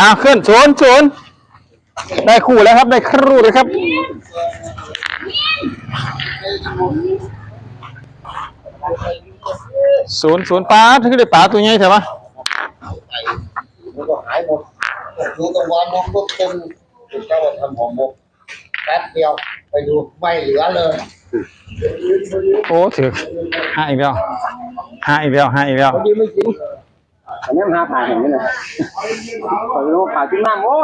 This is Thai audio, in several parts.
อ่าขึ้นศูนย์ศูนย์ได้คู่แล้วครับ ได้ครู่เลยครับ ศูนย์ศูนย์ปลาถึงได้ปลาตัวใหญ่ใช่ปะมันก็หายหมดดูตะวันมองก็เต็มเจ้าทำหอมหมก แป๊บเดียว ไปดูไม่เหลือเลยโอ้ถือห้าอีกแล้วห้าอีกแล้วห้าอีกแล้วยืมไม่กินอันนี้มันหาผ่าเห็นไหมเนี่ยขอรู้ผ่าขึ้นน้ำโอ้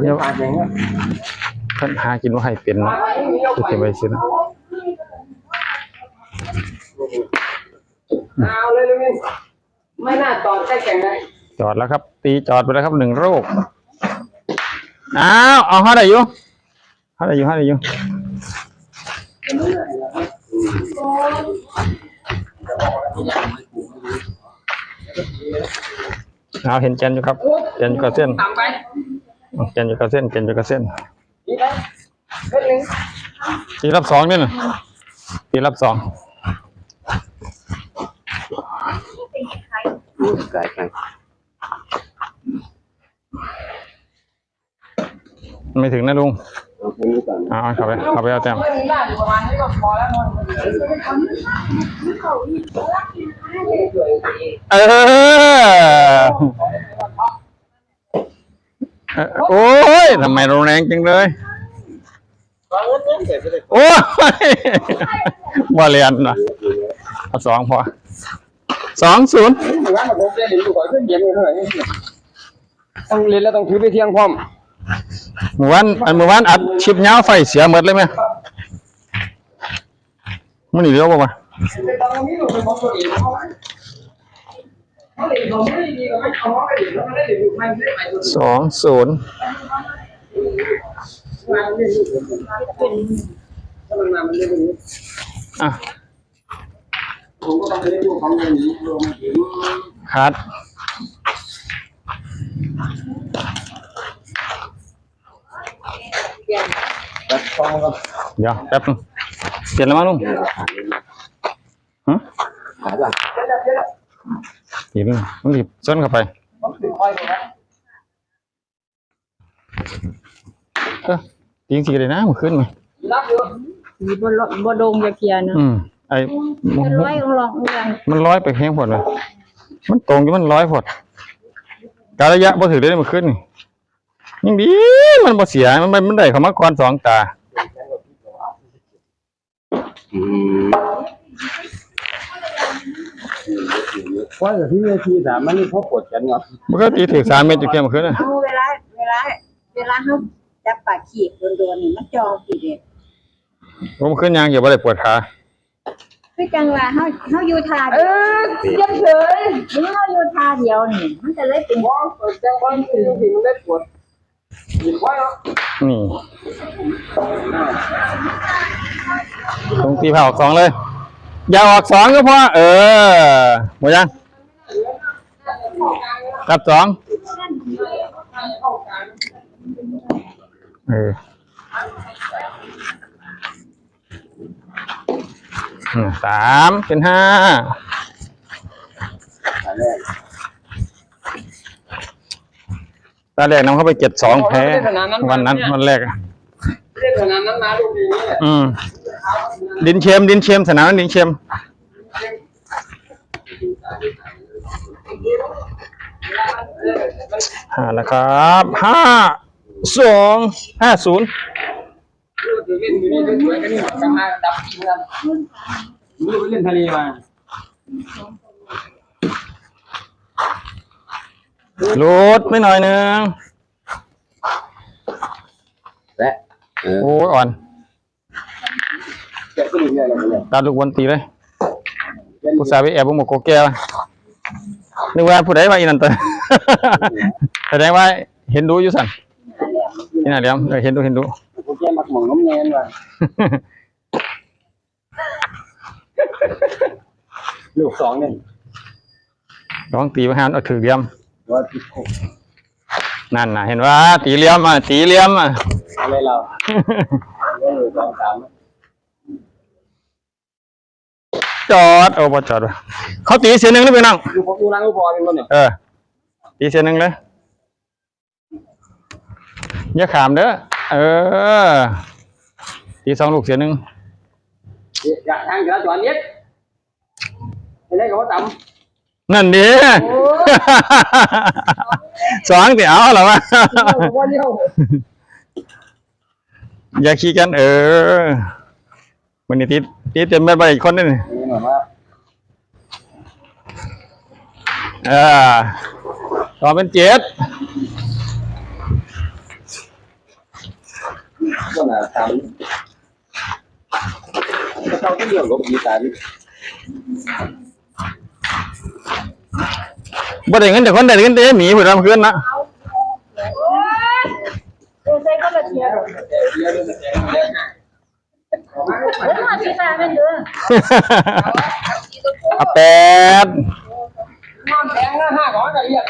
เดี๋ยวผ่าเห็นเนี่ยท่านหากินว่าให้เป็นนะคือเก็บไว้สินะเอาเลยเลยไม่น่าตอนใกล้แข่งได้จอดแล้วครับ ตีจอดไปแล้วครับหนึ่งโรค อ้าวเอาห้าได้อยู่ห้าได้อยู่ห้าได้ยเอาเห็นแกนอยู่ครับแกนอยู่กับเส้นตามไปแกนอยู่กับเส้นแกนอยู่กับเส้นดีไหมเพื่อนหนึ่งตีรับสองนี่นะตีรับสองไกลไก ไม่ถึงนะลุงเอาแค่นี้ก่อนเอาเอาเข้าไปเข้าไปเอาแต้มไม่มีหน้าอยู่ประมาณนี้ก็พอแล้วมันเออเออโอ้ยทำไมรุนแรงจังเลยโอ้ยบ่เรียนนะเอาสองพอสองศูนย์เหมือนกันผมเรียนอยู่ก่อนเพื่อนเย็นเลยเท่าไหร่ต้องเรียนแล้วต้องถือไปเที่ยงพร้อม มื่อวานอันเมื่อวานอัดชิปเงาไฟเสียหมดเลยไหมมันหนีเร็วป่ะตอนนี้หนูเป็นของตัวเองเขาเขาเรียนเขาไม่ได้ดีก็ไม่เขาไม่ได้เรียนเขาไม่ได้เรียนอยู่ไม่ได้ไปดูสองศูนย์งานเรียนอยู่ถ้ามันมามันเรียนอย่างนี้อะผมก็ต้องไปเรียนรู้ของ เรียนนี้รวมถึงคัดเดี๋ยวแป๊บนึงเปลี่ยนแล้วมั้งลุงฮะหาจ้ะเปลี่ยนแล้วมันรีบซ้นเข้าไปผมติดคอยดูนะเออจริงสิเลยนะมันขึ้นไหมรับอยู่มีบนรถบนโดงยาเกียนะอืมไอ้เป็นร้อยองลององลองมันร้อยไปแข้งผดเลย มันตรงอยู่มันร้อยผดการะยะบ่ถือได้มันขึ้นนี่ ยังดีมันบ่เสียมันมันมันได้เข้ามาก่อนสองตาคอยกับพี่เวทีสามมันนี่เขาปวดกันเนาะมันก็ตีถึงสามเมตรจุดเกียมันขึ้นน่ะเอาเวลา เวลา เวลาเขาจับปลาขีดโดนๆนี่มันจองขีดเด็ดผมขึ้นยางอย่าบ่ได้ปวดขาคือจังว่าเขาเขาอยู่ทาเออเฉยๆนี่เขาอยู่ทาเดียวนี่มันจะเลยเป็นมองเปิดแจ้งว่าคือถึงได้ปวดมีคอยเนี่ตรงตีเผาออกสองเลย อย่าออกสองก็พอเออหมดยังกลับสองเออสามเป็นห้า ตาแรกนำเข้าไปเจ็ดสองแพ้วันนั้นวันแรกอะเรียกขนาดนั้นนะลูกนี้เนี่ยอืมดินเชมดินเชมสนามดินเชมห้าแล้วครับห้าสองห้าศูนย์ลูกเล่นอยู่นี่สวยๆกันนี่กำลังดับกินกันลูกเล่นทะเลมา ลดไม่หน่อยหนึงและโอ้ยอ่อนแกก็ดูเนี่ยอะไรเนี่ยตาลูกวนตีเลยผู้สาวไปแอบบุหมกโกแก้วนึกว่าผู้ใดว่าอีนันเตอร์แสดงว่าเห็นดูอยู่สั่นนี่น่ะเดี๋ยวเออเห็นดูเห็นดูกูแกมักหมองน้ำเงินว่ะลูกสองเนี่ยร้องตีไปหานเอาถือเหลี่ยม ว่าติดคุกนั่นน่ะเห็นว่าตีเหลี่ยมอะตีเหลี่ยมอะ อะไรเราเรื่องสองสามจอดโอ้บ่จอดว่ะเขาตีเสียหนึ่งหรือเปล่าน้องอยู่ผมอยู่ร้านลูกบอลเป็นคนเนี่ยเออ ตีเสียหนึ่งเลยอย่าขามเด้อเออ ตีสองลูกเสียหนึ่ง อยากทางจราจรเนี้ยไม่ได้กับว่าต่ำ นั่นดิสองเดี๋ยวเอาเหรอวะวันเดียวอย่าขี้กันเออวันนี้ติดติดเต็มแม่ใบอีกคนนึงนี่เหมือนว่าอ่าต่อเป็นเจ็ดก็น่าทำก็เขาต้องเรื่องกับกีตาร์ บ่ได้เงินแต่คนได้เงินแต่หมีผู้ทำคืนนะเออใส่ก็ละเทียบเฮ้ยมาที่ตาเป็นเด้อเอาแปดน้ำแดงนะห้าก้อนก็เรียก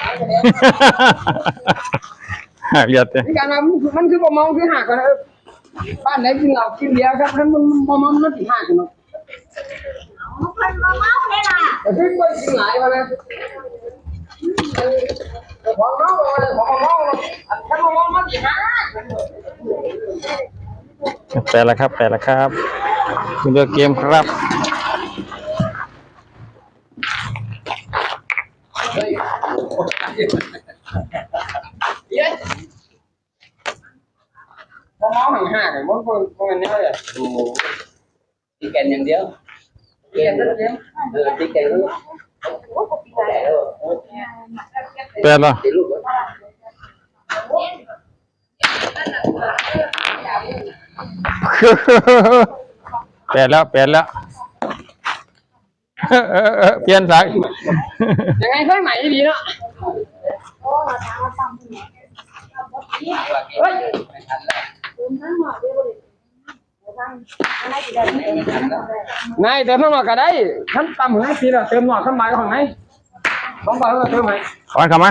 หักเลียดเลยที่การมามันคือประมงคือหักกันบ้านไหนกินเหล้ากินเบียร์ครับมันมันประมงมันติหักกันเนาะ มันมาเมาเลยล่ะแต่ที่ไม่กินหลายวันนะของน้องเลยของน้องเลยถ้าประมงมันติหักแปดแล้วครับ แปดแล้วครับคุณเลือกเกมครับประมงหักเลยมันมันมันเนี่ยเลยโอ้ตีแกนอย่างเดียวตีแกนอย่างเดียว แกนลูกแปดแล้วตีลูกแปดแล้วแปดแล้วเออเออเออเปลี่ยนสายยังไงค่อยใหม่ดีเนาะเฮ้ย นายเติมข้างนอกก็ได้ขั้นต่ำให้ทีละเติมหนอกขั้นหมายของไหนสองบาทก็เติมไหมขอนเข้ามา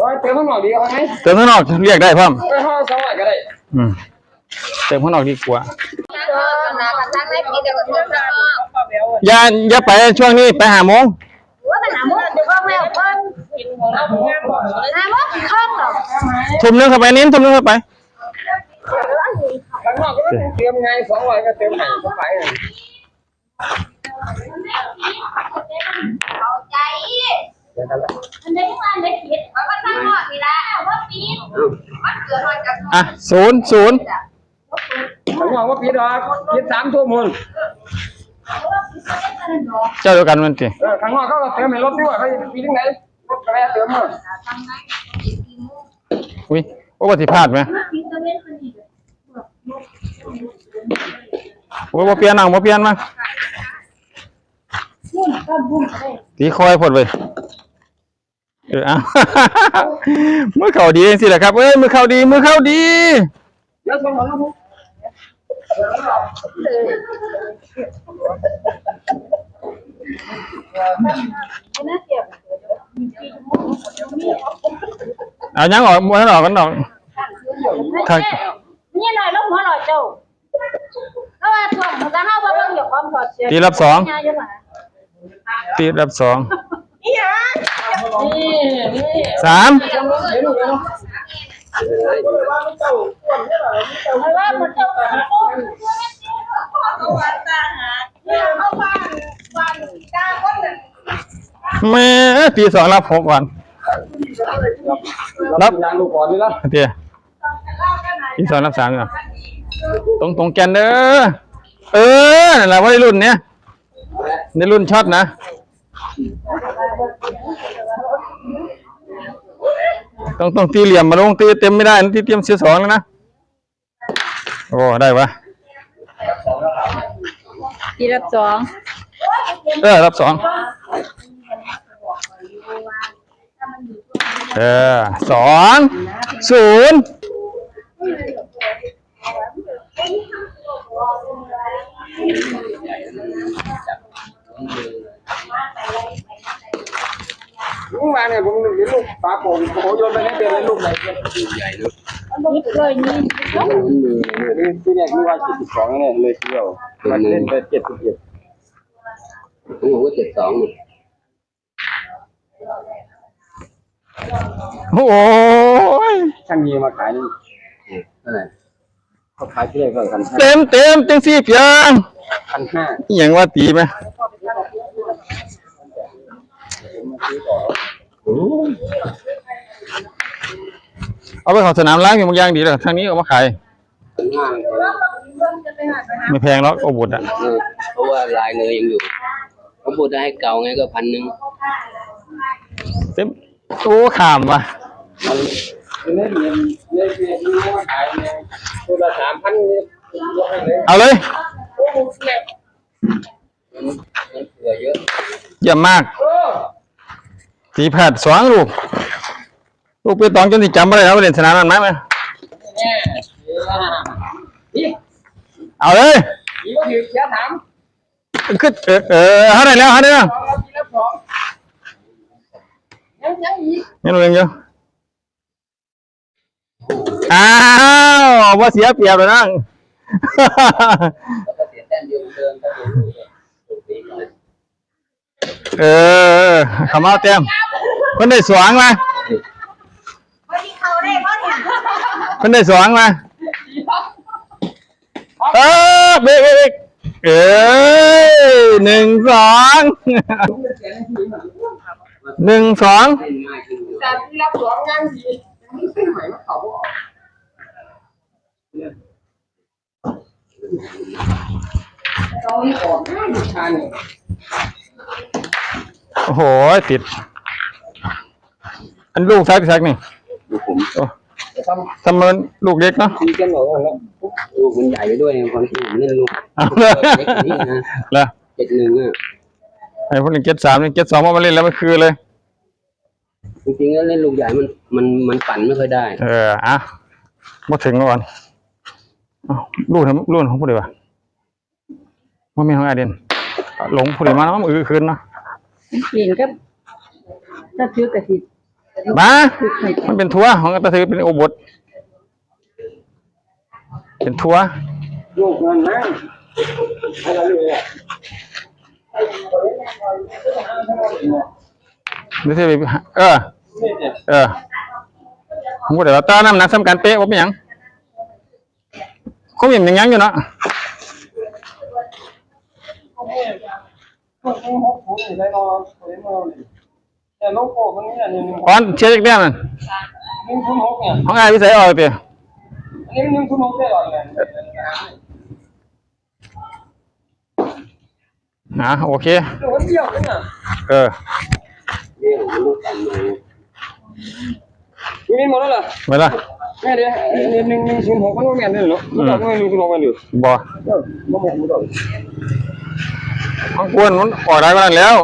ร้อยเติมข้างนอกดีกว่าไหมเติมข้างนอกเรียกได้พ่อมเออห้าสองร้อยก็ได้อืมเติมข้างนอกดีกว่านากันทางไหนกินเดี๋ยวก็โทรสั่งอย่าอย่าไปช่วงนี้ไปหาโมงว่าเป็นหามุกเดี๋ยวก็แล้วเพิ่นหามุกข้างหรอกทุ่มนึงเข้าไปนิ้นทุ่มนึงเข้าไป ข้างนอกก็ต้องเติมไงสองร้อยก็เติมไหนสองร้อยเข้าใจมันได้ทุกอันได้คิดว่ามันตั้งหอดนี่ละว่าปีนมันเกิดมาจอะศูนย์ศูนย์ข้างนอกว่าปีดอกปีสามทุ่มุนเจ้าเดียวกันมันสิเออข้างนอกเขาก็เติมให้รถด้วยเขาปีที่ไหนรถกระแเติมมั้งอุ้ยโอ้ปฏิพาดไหม โอ้ยบ่เปลี่ยนเอาบ่เปลี่ยนมาตีคอยพดไปเออเอามือเข่าดีสิแหละครับเอ้ยมือเข่าดีมือเข่าดีเดี๋ยวส่งมาลูกเอายังออกม้วนออกกันออกทาง ตีรับสอง ตีรับสองนี่นี่สามเดี๋ยวลูกเนาะเพราะว่ามันเจ้าปุ๊บแม่ตีสองรับหกวันรับยางลูกก่อนนี่ละเตี้ยตีสองรับสามเนาะตรงตรงแกนเด้อ เออนั่นแหละว่าในรุ่นเนี้ยในรุ่นช็อตนะ ต้องต้องตีเหลี่ยมมาลงตีเต็มไม่ได้นะตีเต็มเสียสองแล้วนะ โอ้ได้ปะทีรับสองเออรับสองเออสองศูนย์ ลูกมาเนี่ยผมเห็นลูกปลาโป่งโอ้โยนไปนี่เป็นลูกไหนนี่เคยนี่ที่เนี่ยคือว่าเจ็ดสิบสองเนี่ยเลยทีเดียวมันเล่นไปเจ็ดสิบเจ็ดผมบอกว่าเจ็ดสองโอ้ยช่างมีมาขายนี่เท่าไหร่ เขาขายที่ไหนก็พันห้าเต็มเต็มจังสี่เพียงพันห้าอหย่างว่าตีไหมเอาไปเขอสนามล้างอย่างบางอย่างดีเลยทางนี้เอามาขายพันห้าไม่แพงหรอกโอบุตรอะเออเพราะว่าลายเนยยังอยู่เขาพูดได้ให้เก่าไงก็พันหนึ่งเต็มโอ้ขามว่ะมัน เล่นเงินเล่นเงินนี่มาขายเนี่ยตัวละสามพันเนี่ยยกให้เลยเอาเลยโอ้โหเสียมันมันเสือเยอะเยี่ยมมากโอ้สีแผดสองลูกลูกไปตองจนที่จำไม่ได้แล้วเล่นสนามนั้นไหมไหมแน่นี่เอาเลยนี่ก็ถือแค่ถามขึ้นเออเออเขาได้แล้วเขาได้แล้วสองเราทีละสองยังยังอีกนี่เราเองเยอะ อ้าวว่าเสียเปรียบเลยนั่ง แล้วก็เสียแต้มเดียวเดินก็เดินลูกเลยเออขมาเอาเต็มเพิ่นได้สวงมาวันนี้เขาได้เพราะเนี่ยเพิ่นได้สวงมาเออเบรกเบรกเบรกเออหนึ่งสองหนึ่งสองเล่นง่ายขึ้นเยอะ แต่ที่รับสองงานดีไม่ใช่ไหมว่าเขาบอก ตอนนี้ออกง่ายลูกชายเนี่ยโอ้โห ติด อันลูกแท็กแท็กนี่ลูกผมโอ้จะททำมันลูกเล็กเนาะำคุยกันบอกว่าแล้วลูกมันใหญ่ไปด้วยความจริงผมเล่นลูกเอาเล็เลยกกว่านี้นะแล้วเจ็ดหนึ่งอะไอ้พวกนี้เก็ตสามนี่เก็ตสองมาเล่นแล้วมันคือเลย จริงๆแล้วเล่นลูกใหญ่มันมันมันปั่นไม่ค่อยได้ เอออะมาถึงแล้วก่อน อ้าวลูกทำลูกของผู้ใดวะว่ามีของอาเดนหลงผู้ใดมาเนาะมือคืนเนาะกินก็ถ้าซื้อกระสิมามันเป็นทัวร์ของตะถือเป็นโอบทเป็นทัวร์ลูกมันนะอะไรเลยอะนี่สิไปเออ เออผมก็เดี๋ยวต้าน้ำหนักสำคัญเป๊ะว่าเป็นหยัง เขาอย่างยังอยู่เนาะแต่โลโก้มั นเนี่ยหนึ่งก้อนเชียร์อีกเรื่องนึงหนึ่งคุณหกเนี่ยของไอ้วิสัยออกเปล่าอันนี้หนึ่งคุณหกได้หรอเนี่ยอะโอเคตัวเดียวกันน่ะเออเรื่องมันลูกปั่นมามีนี่หมดแล้วเหรอไปละแม่เดี๋ยวหนึ่งหนึ่งศูนย์หกมันก็แม่นเลยเหรอมันบอกว่าหนึ่งศูนย์หกมันอยู่บ่เออมันบอกมันบอกมันกวนมันออกได้ก็นั้นแล้ว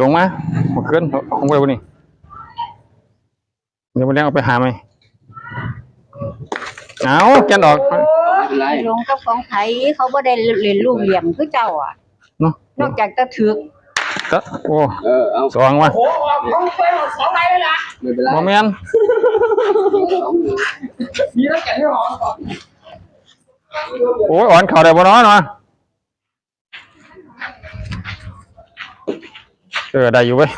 ลงมามาขึ้นของไปวันนี้เดี๋ยวมันเลี้ยงเอาไปหาไหมเอาแกนออกไม่เป็นไรลงกับของไทยเขาบ่ได้เรียนลูกเหลี่ยมคือเจ้าอะ เนาะนอกจากตะถึก ก็โอ้เออเอาสองว่ะโอ้โหของไปสองใบเลยล่ะไม่เป็นไรบ่แม่นสองหนึ่งมีแล้วแกะไม่หอมก่อนโอ้ยอ่อนเข่าได้บ่เนาะเนาะเออได้อยู่เว้ย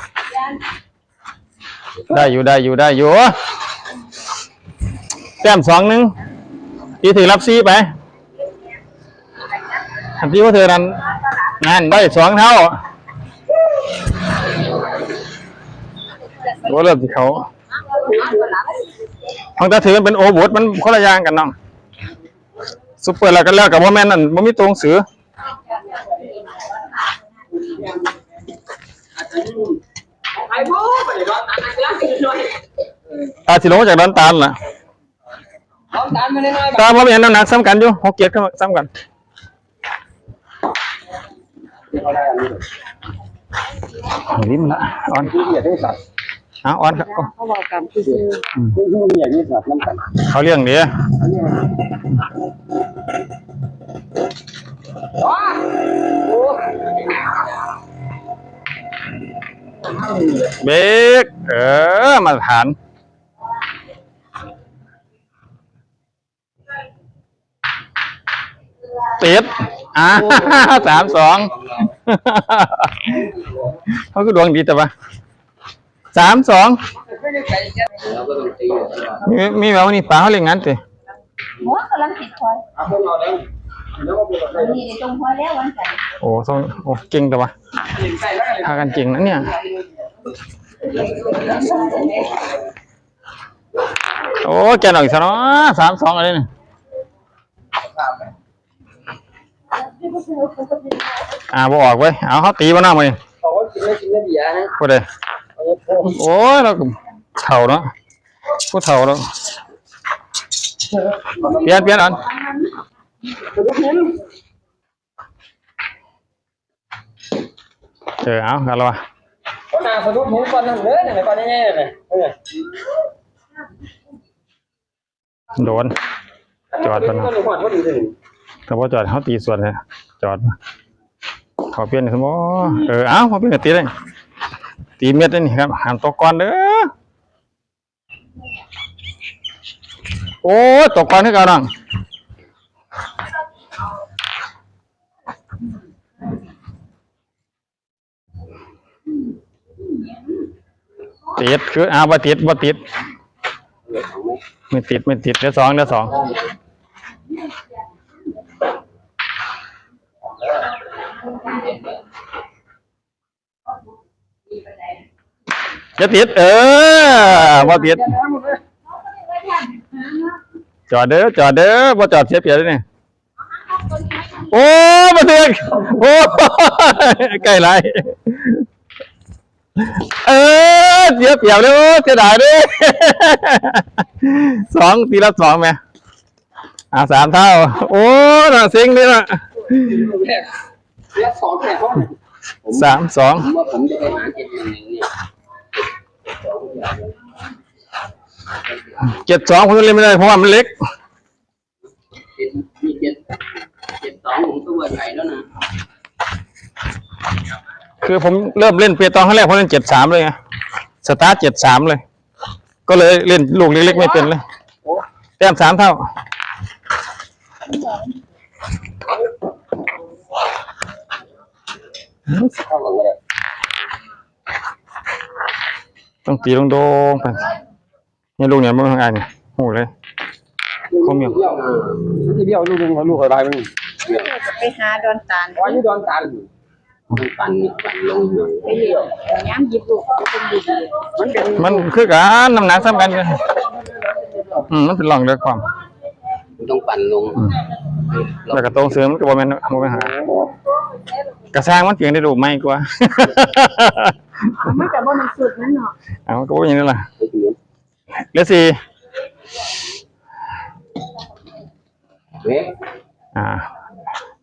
ได้อยู่ได้อยู่ได้อยู่แต้มสองหนึ่งทีถือรับซีไปทันทีว่าเธอนั้นงานได้สองเท่า โอ้เริ่มที่เขาของตาถือมันเป็นโอเวอร์มันคนละอย่างกันน้องซุปเปอร์แล้วกันแล้วกับโมแมนนั่นมันมีตรงสือไอ้บู๊ไปก่อนอันนั้นกินหน่อยอาสิลงมาจากดอนตาลล่ะเอาตามมาหน่อยตามมาเห็นน้ำหนักซ้ำกันอยู่หกเกียรติซ้ำกันลิ้มละอ่อนที่ เอาออนครับเอาเขาบอกกันคือที่เหยียดให้สัตว์น้ำกันเขาเลี้ยงดีเบรกเออมาตรฐานติดอ่าสามสองเขาก็ดวงดีแต่ว่า สามสองเราก็ต้องตีอยู่ตลอดมีมีแบบว่านี่ปลาเขาเลี้ยงงั้นติหัวกำลังติดคอยเอาพวกเราแล้วแล้วก็เป็นแบบอันนี้ตรงหัวแล้ววันจันทร์โอ้ทรงโอ้เก่งแต่ว่ายิงใส่ได้เลยพากันเก่งนะเนี่ยโอ้แกหน่อยซะเนาะสามสองอะไรเนี่ยอ่าบออกเว้ยเอาเขาตีมาหน้ามือเขาก็กินไม่กินไม่เบียร์นะพูดเลย โอ้ยเราเถ่าเนาะผู้เถ่าเนาเปลี่ยนเปลี่ยนอันเออเอากันแล้ววะก็นาสะดุดหูก่อนนั่นเลยเนี่ยก่อนแน่ๆเลยโดน จอดก่อนะก็หนูหอดพอดีเลยแต่ว่าจอดเขาตีส่วนเลยจอดมาขอเปลี่ยนสมอเออเอาขอเปลี่ยนตีเลย ตีเม็ดนี่ครับหันตกก่อนเด้อโอ้ยตกก่อนให้กันนังติดคืออาบ่ติดบ่ติด ไม่ติดไม่ติดเดี๋ยวสองเดี๋ยวสอง จะติด เออบ่ติด จอดเด้อจอดเด้อบ่จอดเสียเปรียบเลยเนี่ยโอ้มาเถือกโอ้ใกล้ไรเออเสียเปรียบเลยโอ้เสียดายเด้อสองตีละสองไหมอ่าสามเท่า โอ้น่าเซ็งเลยนะแรกเรียกสองแค่ห้องสามสองผมว่าผมจะไปหาเจ็ดหนึ่งหนึ่งเนี่ย เจ็ดสองผมเล่นไม่ได้เพราะว่ามันเล็กเจ็ดมีเจ็ดเจ็ดสองผมตัวใหญ่แล้วนะคือผมเริ่มเล่นเปียตองครั้งแรกผมเล่นเจ็ดสามเลยไงสตาร์ทเจ็ดสามเลย ก็เลยเล่นลูกเล็กๆไม่เป็นเลยแต้มสามเท่าเข้ากันเลย ต้องตีลงโดงๆไปนี่ลูกเนี่ยมันทางไงเนี่ยโหเลยเขามีเบี้ยวที่เบี้ยวลูกนึงลูกอะไรมันไปหาดอนตาลวันนี้โดนตาลมันปั่นนี่ปั่นลงหน่อยไปเลี้ยงย้ำหยิบลูกเป็นดีมันเป็นมันคือการน้ำหนักซ้ำกันเลยอืมมันเป็นหล่องเลือกความมันต้องปั่นลงอืมแล้วก็ตรงเสริมมันก็บ่แม่นบ่แม่นหากระสร้างมันเปลี่ยนได้รูปใหม่กว่า ๆมันแต่ว่ามันสุดนั่นเนาะเอาก็บ่อย่างนี้ล่ะไปถึงเหลือสี่เว้ยอ่า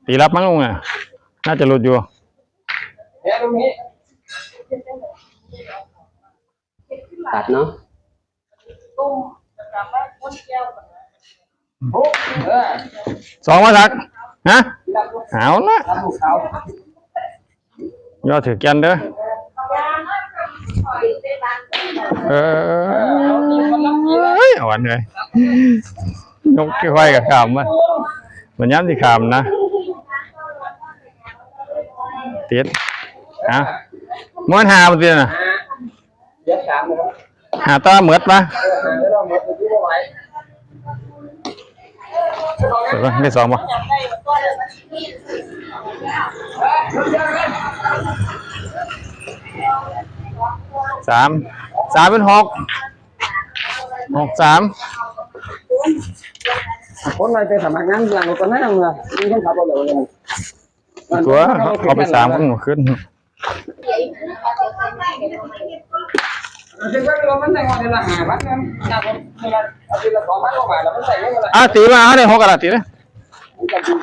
ตีรับมั้งลุงอะ น่าจะหลุดอยู่เนี่ยตรงนี้ตัดเนาะโอ้เออสองมาสักฮะรับลูกเอาละรับลูกเขาย่อถือแกนเด้อ เอออ่อนเลยยกค่อยๆกับขามมามันย้ำที่ขามนะติดฮะม้วนหามันติดนะเดี๋ยนะหาตาเหมือดปะเออแล้วเราหมดที่ว่าไว้เดี๋ยวก่อนได้สองปะสาม สามเป็นหกหกสามคนอะไรไปสมัครงานหลังก็นั่งเลยมีคนขับรถเลยตัวเขาเอาไปสามก็หมดขึ้นถึงว่าเรามันใส่เงินละห้าพันเงินนะผมเวลาเอาทีละสองพันกว่าบาทแล้วมันใส่เงินละอะตีมาเอาได้หกกระดาษตีเลยคือ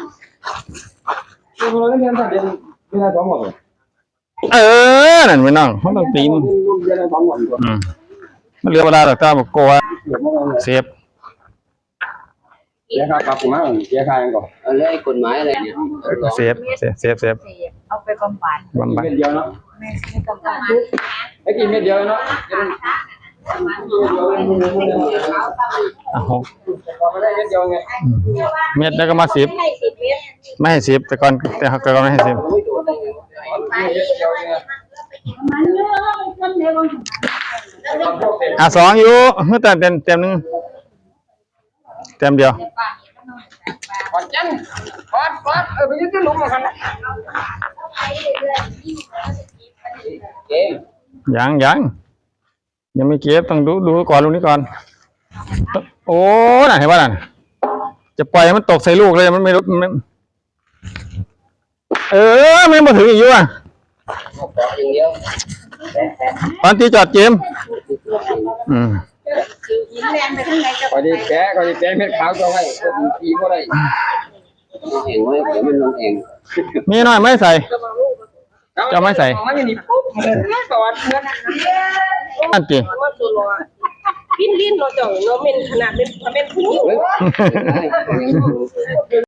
เราเรียนทะเบียนเวลาสองหมดเลยเออนั่นไม่น้องเขาต้องตีมันเรียนสองหมดก่อนอืมมันเหลือเวลาแต่ตาบอกโกว่าเดี๋ยวมันเซฟเสียค่าปรับมาเสียค่ายังก่อนเอาเลยกฎหมายอะไรเนี่ยเซฟเซฟเซฟเซฟเอาไปบำบัดบำบัดเม็ดเดียวเนาะแม่ไม่ต้องการไอ้กี่เม็ดเดียวเนาะอะหกพอไม่ได้เม็ดเดียวไงเม็ดแล้วก็มาสิบให้สิบเมตรไม่ให้สิบแต่ก่อนแต่แต่ก่อนไม่ให้สิบ อะสองอยู่เมื่อแต่เต็มเต็มหนึ่งเต็มเดียวก่อนจันก่อนก่อนเออไปยืดหลุมมาคันเกมยังยังยังไม่เก็บต้องดูดูก่อนลูกนี้ก่อน โอ้น่ะเห็นว่าน่ะจะปล่อยมันตกใส่ลูกเลยมันไม่รู้มัน เออไม่มาถึงอีกอยู่อะขออย่างเดียวแต่แต่ตอนที่จอดเกมอืมยิงแรงไปทั้งไหนจะก่อนที่แกก่อนที่แกเม็ดขาวจะให้ก็ตีก็ได้เองไว้เดี๋ยวมันลงเองมีหน่อยไม่ใส่จะไม่ใส่มันจะหนีปุ๊บก่อนเงินอันจีว่าตัวรอลิ้นลิ้นเราจ่องเราเป็นขนาดเป็นเป็นผู้หญิงเฮ้ย